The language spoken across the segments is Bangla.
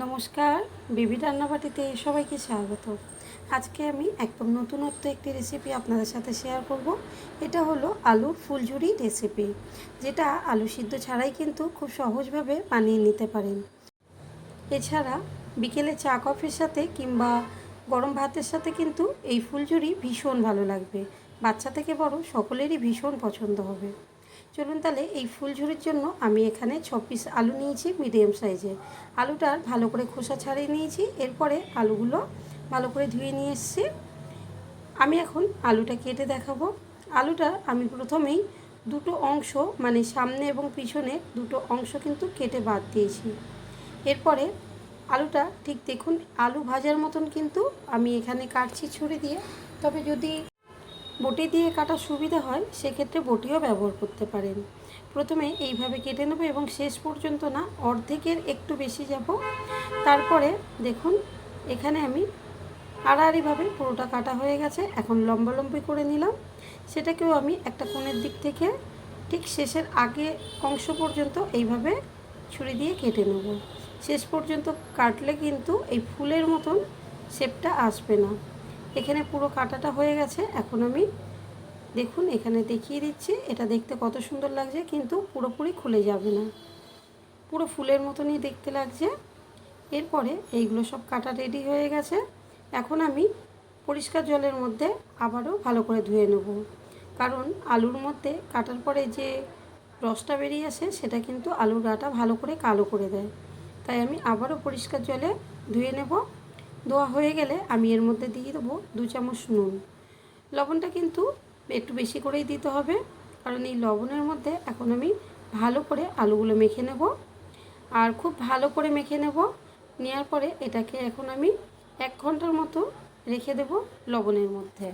নমস্কার, বিবি রান্নাবাটিতে সবাইকে স্বাগত। আজকে আমি একদম নতুনত্ব একটি রেসিপি আপনাদের সাথে শেয়ার করব। এটা হলো আলুর ফুলঝুরি রেসিপি যেটা আলু সিদ্ধ ছাড়াই কিন্তু খুব সহজভাবে বানিয়ে নিতে পারেন। এছাড়া বিকেলে চা, কফির সাথে কিংবা গরম ভাতের সাথে কিন্তু এই ফুলঝুরি ভীষণ ভালো লাগবে। বাচ্চা থেকে বড় সকলেরই ভীষণ পছন্দ হবে। চলুন তাহলে এই ফুলঝুরির জন্য আমি এখানে ছ পিস আলু নিয়েছি মিডিয়াম সাইজে আলুটার ভালো করে খোসা ছাড়িয়ে নিয়েছি। এরপরে আলুগুলো ভালো করে ধুয়ে নিয়ে এসেছি। আমি এখন আলুটা কেটে দেখাবো। আলুটা আমি প্রথমেই দুটো অংশ মানে সামনে এবং পিছনে দুটো অংশ কিন্তু কেটে বাদ দিয়েছি। এরপরে আলুটা ঠিক দেখুন, আলু ভাজার মতন কিন্তু আমি এখানে কাটছি ছুরি দিয়ে। তবে যদি বটি দিয়ে কাটার সুবিধা হয়, সেক্ষেত্রে বটিও ব্যবহার করতে পারেন। প্রথমে এইভাবে কেটে নেব এবং শেষ পর্যন্ত না, অর্ধেকের একটু বেশি যাব। তারপরে দেখুন, এখানে আমি আড়াআড়িভাবে পুরোটা কাটা হয়ে গেছে, এখন লম্বা লম্বি করে নিলাম। সেটাকেও আমি একটা কোণের দিক থেকে ঠিক শেষের আগে অংশ পর্যন্ত এইভাবে ছুরি দিয়ে কেটে নেব। শেষ পর্যন্ত কাটলে কিন্তু এই ফুলের মতন শেপটা আসবে না। এখানে পুরো কাটাটা হয়ে গেছে। এখন আমি দেখুন, এখানে দেখিয়ে দিচ্ছি। এটা দেখতে কত সুন্দর লাগছে, কিন্তু পুরোপুরি খুলে যাবে না। পুরো ফুলের মতনই দেখতে লাগছে। এরপরে এইগুলো সব কাটা রেডি হয়ে গেছে। এখন আমি পরিষ্কার জলের মধ্যে আবারও ভালো করে ধুয়ে নেব। কারণ আলুর মধ্যে কাটার পরে যে রসটা বেরিয়ে আসে, সেটা কিন্তু আলুর গাটা ভালো করে কালো করে দেয়। তাই আমি আবারও পরিষ্কার জলে ধুয়ে নেব। ধোয়া হয়ে গেলে আমি এর মধ্যে দিয়ে দেবো দু চামচ নুন। লবণটা কিন্তু একটু বেশি করেই দিতে হবে, কারণ এই লবণের মধ্যে এখন আমি ভালো করে আলুগুলো মেখে নেব। আর খুব ভালো করে মেখে নেব নেওয়ার পরে এটাকে এখন আমি এক ঘণ্টার মতো রেখে দেব লবণের মধ্যে।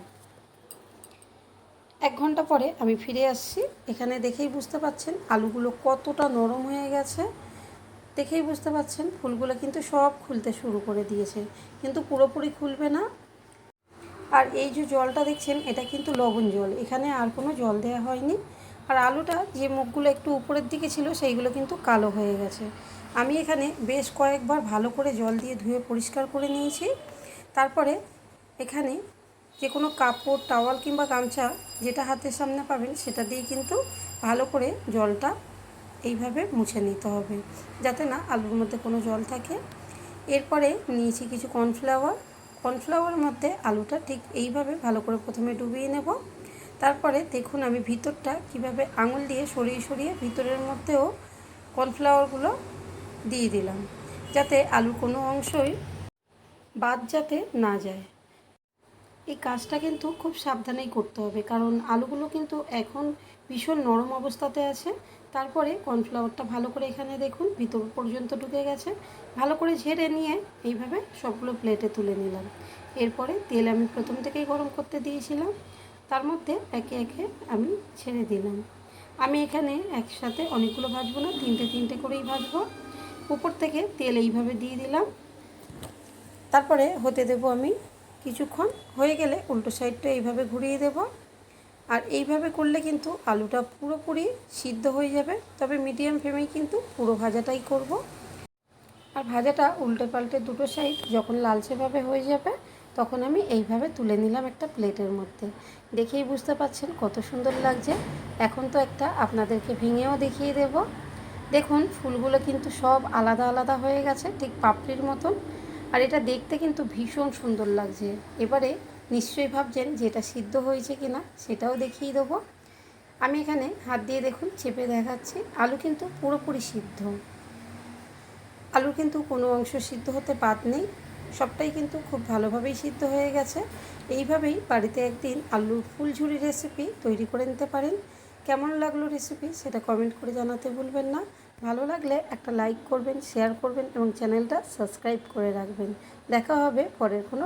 এক ঘণ্টা পরে আমি ফিরে আসছি। এখানে দেখেই বুঝতে পাচ্ছেন আলুগুলো কতটা নরম হয়ে গেছে। দেখেই বুঝতে পাচ্ছেন ফুলগুলো কিন্তু সব খুলতে শুরু করে দিয়েছে, কিন্তু পুরোপুরি খুলবে না। আর এই যে জলটা দেখছেন, এটা কিন্তু লবণ জল, এখানে আর কোনো জল দেওয়া হয়নি। আর আলুটা যে মুখগুলো একটু উপরের দিকে ছিল, সেইগুলো কিন্তু কালো হয়ে গেছে। আমি এখানে বেশ কয়েকবার ভালো করে জল দিয়ে ধুয়ে পরিষ্কার করে নিয়েছি। তারপরে এখানে যে কোনো কাপড়, টাওয়াল কিংবা গামছা যেটা হাতের সামনে পাবেন, সেটা দিয়ে কিন্তু ভালো করে জলটা এইভাবে মুছে নিতে হবে। যাতে না আলুর মধ্যে কোনো জল থাকে। এরপরে নিয়েছি কিছু কর্নফ্লাওয়ার। কর্নফ্লাওয়ারের মধ্যে আলুটা ঠিক এইভাবে ভালো করে প্রথমে ডুবিয়ে নেব। তারপরে দেখুন আমি ভিতরটা কীভাবে আঙুল দিয়ে সরিয়ে সরিয়ে ভিতরের মধ্যেও কর্নফ্লাওয়ারগুলো দিয়ে দিলাম। যাতে আলুর কোনো অংশই বাদ যাতে না যায়। এই কাজটা কিন্তু খুব সাবধানেই করতে হবে। কারণ আলুগুলো কিন্তু এখন ভীষণ নরম অবস্থাতে আছে। তারপরে কর্নফ্লাওয়ারটা ভালো করে এখানে দেখুন, ভিতর পর্যন্ত ঢুকে গেছে। ভালো করে ঝেড়ে নিয়ে এইভাবে সবগুলো প্লেটে তুলে নিলাম। এরপরে তেল আমি প্রথম থেকেই গরম করতে দিয়েছিলাম। তার মধ্যে একে একে আমি ছেড়ে দিলাম। আমি এখানে একসাথে অনেকগুলো ভাজবো না, তিনটে তিনটে করেই ভাজবো। উপর থেকে তেল এইভাবে দিয়ে দিলাম। তারপরে হতে দেব আমি কিছুক্ষণ হয়ে গেলে উল্টো সাইডটা এইভাবে ঘুরিয়ে দেব। আর এইভাবে করলে কিন্তু আলুটা পুরোপুরি সিদ্ধ হয়ে যাবে। তবে মিডিয়াম ফ্লেমেই কিন্তু পুরো ভাজাটাই করব। আর ভাজাটা উল্টে পাল্টে দুটো সাইড যখন লালচেভাবে হয়ে যাবে, তখন আমি এইভাবে তুলে নিলাম একটা প্লেটের মধ্যে। দেখেই বুঝতে পাচ্ছেন কত সুন্দর লাগছে। এখন তো একটা আপনাদেরকে ভেঙেও দেখিয়ে দেব। দেখুন, ফুলগুলো কিন্তু সব আলাদা আলাদা হয়ে গেছে, ঠিক পাপড়ির মতন। আর এটা দেখতে কিন্তু ভীষণ সুন্দর লাগছে। এবারে নিশ্চয়ই ভাবছেন যে এটা সিদ্ধ হয়েছে কি না সেটাও দেখিয়ে দেবো। আমি এখানে হাত দিয়ে দেখুন চেপে দেখাচ্ছি, আলু কিন্তু পুরোপুরি সিদ্ধ। আলুর কিন্তু কোনো অংশ সিদ্ধ হতে বাদ নেই, সবটাই কিন্তু খুব ভালোভাবেই সিদ্ধ হয়ে গেছে। এইভাবেই বাড়িতে একদিন আলুর ফুলঝুরি রেসিপি তৈরি করে নিতে পারেন। কেমন লাগল রেসিপি সেটা কমেন্ট করে জানাতে ভুলবেন না। ভালো লাগলে একটা লাইক করবেন শেয়ার করবেন এবং চ্যানেলটা সাবস্ক্রাইব করে রাখবেন। দেখা হবে পরের কোনো